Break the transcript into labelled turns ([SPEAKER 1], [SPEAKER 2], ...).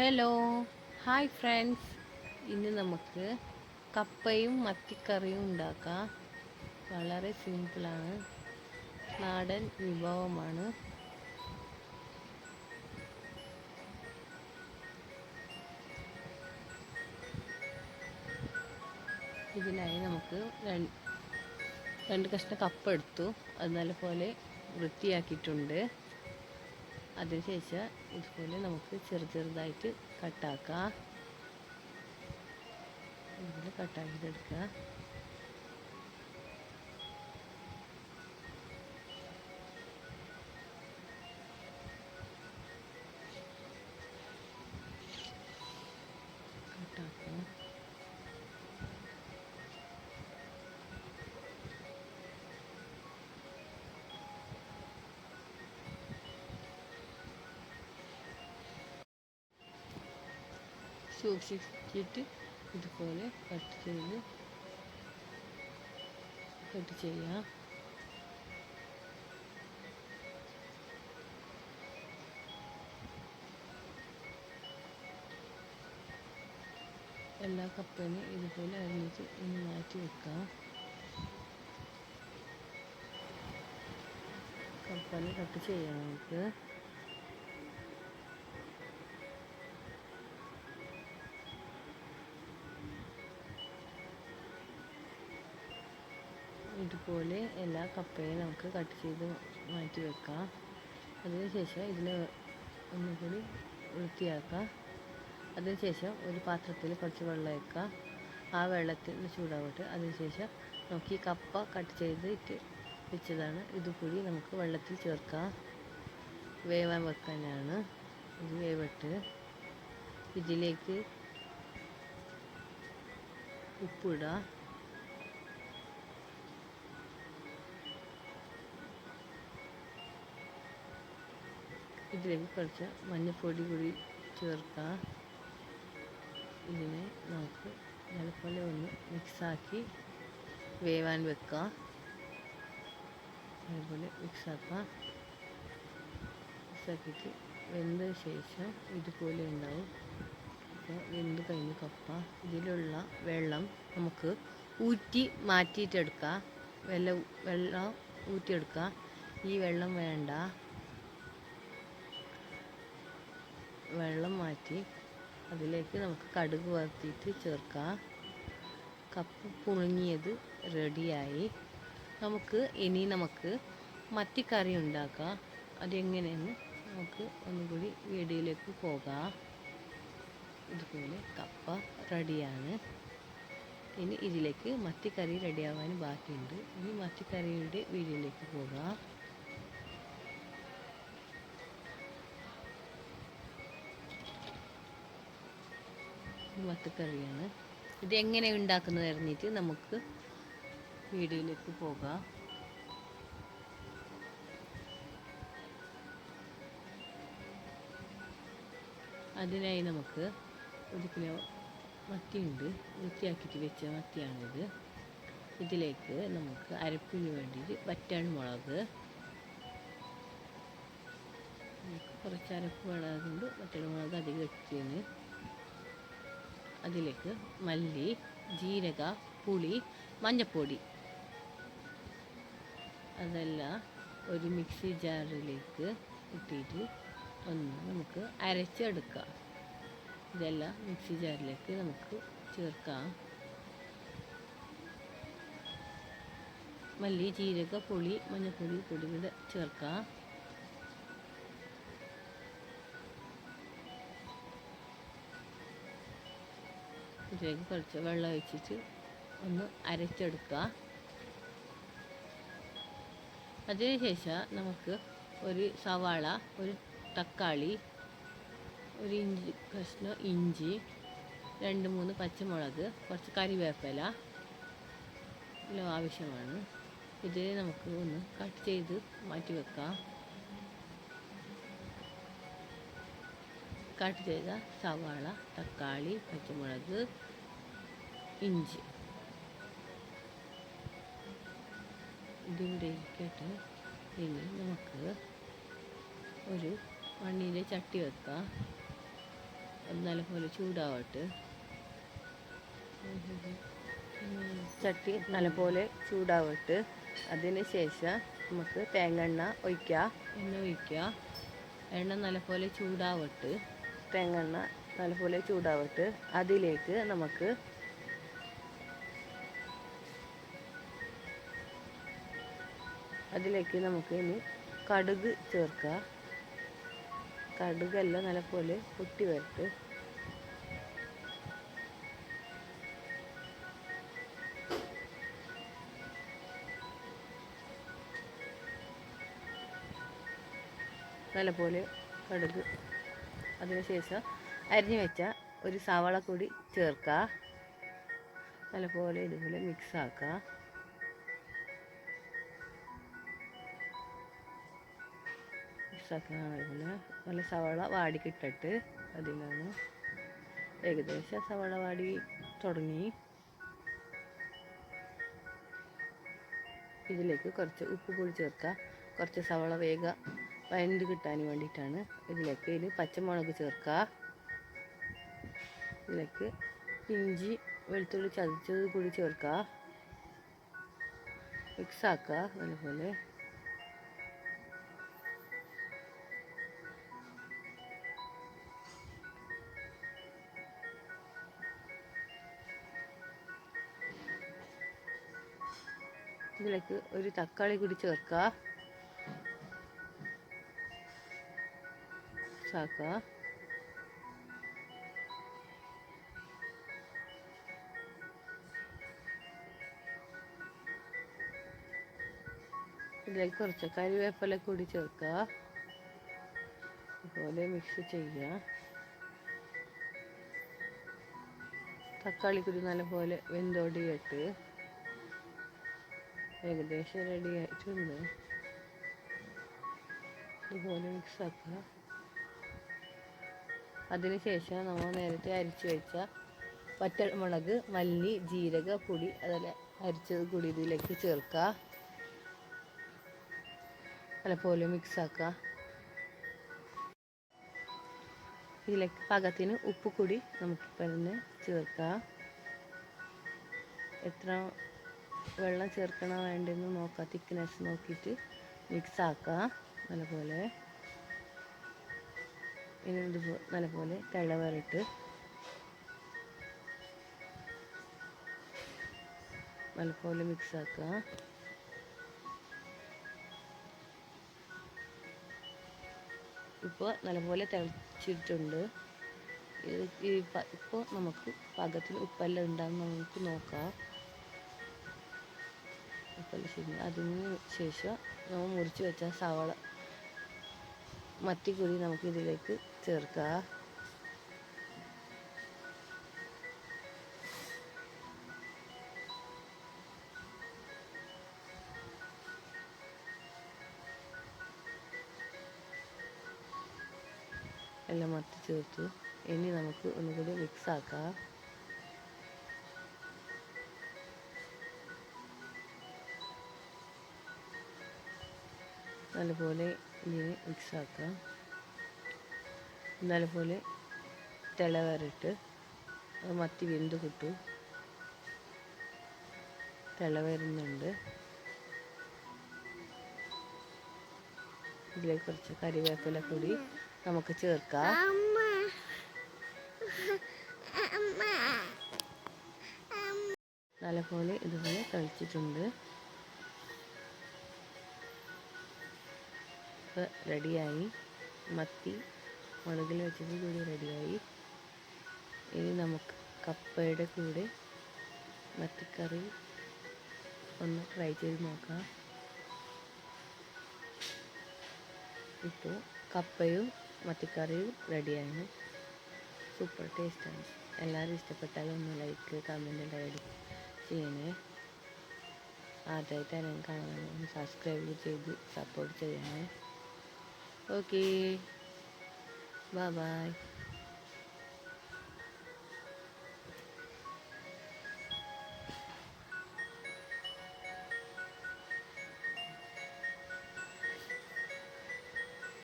[SPEAKER 1] Hello hi friends ഇന്ന് നമുക്ക് കപ്പയും മത്തിക്കറിയും ഉണ്ടാക്കാം. വളരെ സിമ്പിളാണ്. നാടൻ വിഭവമാണ്. ഇതിനായി നമുക്ക് രണ്ട് കഷ്ണം കപ്പ എടുത്തു. അത് നല്ലപോലെ വൃത്തിയാക്കിയിട്ടുണ്ട്. അതിനുശേഷം ഇതുപോലെ നമുക്ക് ചെറു ചെറുതായിട്ട് കട്ടാക്കാം ഇതുപോലെ കട്ടാക്കിയിട്ടെടുക്കുക സൂക്ഷിച്ചിട്ട് ഇതുപോലെ കട്ട് ചെയ്ത് കട്ട് ചെയ്യാം. എല്ലാ കപ്പനും ഇതുപോലെ അരിഞ്ഞിട്ട് ഇനി മാറ്റി വെക്കാം. കപ്പനെ കട്ട് ചെയ്യാം നമുക്ക് ഇതുപോലെ എല്ലാ കപ്പയും നമുക്ക് കട്ട് ചെയ്ത് മാറ്റി വെക്കാം. അതിനുശേഷം ഇതിനെ ഒന്നുകൂടി വൃത്തിയാക്കാം. അതിനുശേഷം ഒരു പാത്രത്തിൽ കുറച്ച് വെള്ളം വെക്കാം ആ വെള്ളത്തിൽ ചൂടാവട്ടെ. അതിനുശേഷം നമുക്ക് ഈ കപ്പ കട്ട് ചെയ്തിട്ട് വെച്ചതാണ്. ഇതുകൂടി നമുക്ക് വെള്ളത്തിൽ ചേർക്കാം. വേവാൻ വെക്കാനാണ്. ഇത് വേവിട്ട്. ഇതിലേക്ക് ഉപ്പിടുക ഇതിലേക്ക് കുറച്ച് മഞ്ഞൾപ്പൊടി കൂടി ചേർക്കാം ഇതിനെ നമുക്ക് നല്ലപോലെ ഒന്ന് മിക്സാക്കി വേവാൻ വെക്കാം. അതുപോലെ മിക്സാക്കാം. മിക്സാക്കിയിട്ട് വെന്ത ശേഷം ഇതുപോലെ ഉണ്ടാവും. അപ്പോൾ വെന്ത് കഴിഞ്ഞ് കപ്പ. ഇതിലുള്ള വെള്ളം നമുക്ക് ഊറ്റി മാറ്റിയിട്ടെടുക്കാം. വെള്ളം വെള്ളം ഊറ്റിയെടുക്കാം. ഈ വെള്ളം വേണ്ട. വെള്ളം മാറ്റി അതിലേക്ക് നമുക്ക് കടുക് വറുത്തിട്ട് ചേർക്കാം. കപ്പ് പുഴുങ്ങിയത് റെഡിയായി. നമുക്ക് ഇനി നമുക്ക് മത്തി കറി ഉണ്ടാക്കാം. അതെങ്ങനെയെന്ന് നമുക്ക് ഒന്നുകൂടി വീഡിയോയിലേക്ക് പോകാം. ഇതുപോലെ കപ്പ റെഡിയാണ്. ഇനി ഇതിലേക്ക് മത്തിക്കറി റെഡിയാവാൻ ബാക്കിയുണ്ട്. ഇനി മത്തിക്കറിയുടെ വീഡിയോയിലേക്ക് പോകാം. വത്തക്കറിയാണ് ഇത് എങ്ങനെ ഉണ്ടാക്കുന്നത് അറിഞ്ഞിട്ട് നമുക്ക് വീഡിയോയിലേക്ക് പോകാം. അതിനായി നമുക്ക് ഒരു കിലോ മത്തിയുണ്ട് വൃത്തിയാക്കിയിട്ട് വെച്ച മത്തിയാണിത് ഇതിലേക്ക് നമുക്ക് അരപ്പിന് വേണ്ടിയിട്ട് വറ്റാൻ മുളക്. കുറച്ച് അരപ്പ് വേണതുകൊണ്ട് വറ്റൽ മുളക് അധികം വെച്ചതിന് അതിലേക്ക് മല്ലി ജീരക പുളി മഞ്ഞപ്പൊടി. അതെല്ലാം ഒരു മിക്സി ജാറിലേക്ക് ഇട്ടിട്ട് ഒന്ന് നമുക്ക് അരച്ചെടുക്കാം. ഇതെല്ലാം മിക്സി ജാറിലേക്ക് നമുക്ക് ചേർക്കാം. മല്ലി ജീരക പുളി മഞ്ഞപ്പൊടി പൊടികൾ ചേർക്കാം. ഇതിലേക്ക് കുറച്ച് വെള്ളം ഒഴിച്ചിട്ട് ഒന്ന് അരച്ചെടുക്കുക. അതിനുശേഷം നമുക്ക് ഒരു സവാള ഒരു തക്കാളി ഒരു ഇഞ്ചി കഷ്ണം ഇഞ്ചി രണ്ട് മൂന്ന് പച്ചമുളക് കുറച്ച് കറിവേപ്പില എല്ലാം ആവശ്യമാണ്. ഇത് നമുക്ക് ഒന്ന് കട്ട് ചെയ്ത് മാറ്റി വെക്കാം. കട്ട് ചെയ്ത സവാള തക്കാളി പച്ചമുളക് ഇഞ്ചി. ഇതിവിടെ ഇരിക്കട്ടെ ഇനി നമുക്ക് ഒരു മണ്ണിന്റെ ചട്ടി വെക്കാം. നല്ല പോലെ ചൂടാവട്ടെ. ചട്ടി നല്ലപോലെ ചൂടാവട്ട്. അതിന് ശേഷം നമുക്ക് തേങ്ങ എണ്ണ ഒഴിക്കുക എണ്ണ ഒഴിക്കുക എണ്ണ നല്ലപോലെ ചൂടാവട്ട്. തേങ്ങ എണ്ണ നല്ലപോലെ ചൂടാവട്ട്. അതിലേക്ക് നമുക്ക് അതിലേക്ക് നമുക്ക് ഇനി കടുക് ചേർക്കുക. കടുകെല്ലാം നല്ലപോലെ പൊട്ടി വരട്ട്. നല്ലപോലെ കടുക് അതിനുശേഷം അരിഞ്ഞു വെച്ച ഒരു സവാള കൂടി ചേർക്കുക. നല്ലപോലെ ഇതുപോലെ മിക്സ് ആക്കുക. അതുപോലെ നല്ല സവാള വാടിക്കിട്ടിട്ട് അതിലാണ് ഏകദേശം സവാള വാടി തുടങ്ങി. ഇതിലേക്ക് കുറച്ച് ഉപ്പ് കൂടി ചേർക്കുക. കുറച്ച് സവാള വേഗ വഴണ്ട് കിട്ടാൻ വേണ്ടിയിട്ടാണ് ഇതിലേക്ക് ഇതിൽ പച്ചമുളക് ചേർക്കുക. ഇതിലേക്ക് ഇഞ്ചി വെളുത്തുള്ളി ചതച്ചത് കൂടി ചേർക്കുക. മിക്സ് ആക്കുക ഇതിലേക്ക് ഒരു തക്കാളി കൂടി ചേർക്കുക. ചാക്കുക ഇതിലേക്ക് കുറച്ച് കരിവേപ്പില കൂടി ചേർക്കുക. അതുപോലെ മിക്സ് ചെയ്യുക. തക്കാളി കൂടി നല്ലപോലെ വെന്തോടിയിട്ട് ഏകദേശം റെഡി ആയിട്ടുണ്ട് ഇതുപോലെ മിക്സ് ആക്കുക. അതിനുശേഷം നമ്മൾ നേരത്തെ അരിച്ചു വെച്ച പച്ചമുളക് മല്ലി ജീരക പൊടി അതെല്ലാം അരിച്ചത് കൂടി ഇതിലേക്ക് ചേർക്കുക. നല്ലപോലെ മിക്സ് ആക്കുക. ഇതിലേക്ക് പാകത്തിന് ഉപ്പ് കൂടി നമുക്കിപ്പോൾ തന്നെ ചേർക്കാം. എത്ര വെള്ളം ചേർക്കണോ വേണ്ടെന്ന് നോക്കുക തിക്നെസ് നോക്കിയിട്ട് മിക്സ് ആക്കുക നല്ലപോലെ. ഇനി ഇത് നല്ലപോലെ തിളവറിട്ട് നല്ലപോലെ മിക്സ് ആക്കുക ഇപ്പോൾ നല്ലപോലെ തിളച്ചിട്ടുണ്ട്. ഇപ്പോൾ നമുക്ക് പാകത്തിന് ഉപ്പെല്ലാം ഉണ്ടാകുന്ന നമുക്ക് നോക്കാം. ശരി അതിന് ശേഷം നമ്മൾ മുറിച്ച് വെച്ച സവാള മത്തി കൂടി നമുക്ക് ഇതിലേക്ക് ചേർക്കാം. എല്ലാം മത്തി ചേർത്തു ഇനി നമുക്ക് ഒന്നുകൂടി മിക്സ് ആക്കാം. നല്ലപോലെ ഇതിന് മിക്സ് ആക്കാം. നല്ലപോലെ തിള വരട്ട്. അത് മത്തി വെന്ത് കിട്ടും. തിള വരുന്നുണ്ട്. ഇതിലേക്ക് കുറച്ച് കറിവേപ്പില കൂടി നമുക്ക് ചേർക്കാം. നല്ലപോലെ ഇതുപോലെ കഴിച്ചിട്ടുണ്ട് ഇപ്പോൾ റെഡിയായി. മത്തി മുളകിൽ വെച്ചത് കൂടി റെഡിയായി. ഇനി നമുക്ക് കപ്പയുടെ കൂടെ മത്തിക്കറി ഒന്ന് ഫ്രൈ ചെയ്ത് നോക്കാം. ഇപ്പോൾ കപ്പയും മത്തിക്കറിയും റെഡിയാണ്. സൂപ്പർ ടേസ്റ്റാണ്. എല്ലാവരും ഇഷ്ടപ്പെട്ടാലും ഒന്ന് ലൈക്ക് കമന്റ് ഡയറി ചെയ്യണേ. ആദ്യമായിട്ടാണ് കാണാൻ ഒന്ന് സബ്സ്ക്രൈബ് ചെയ്ത് സപ്പോർട്ട് ചെയ്യണേ. Okay. Bye-bye.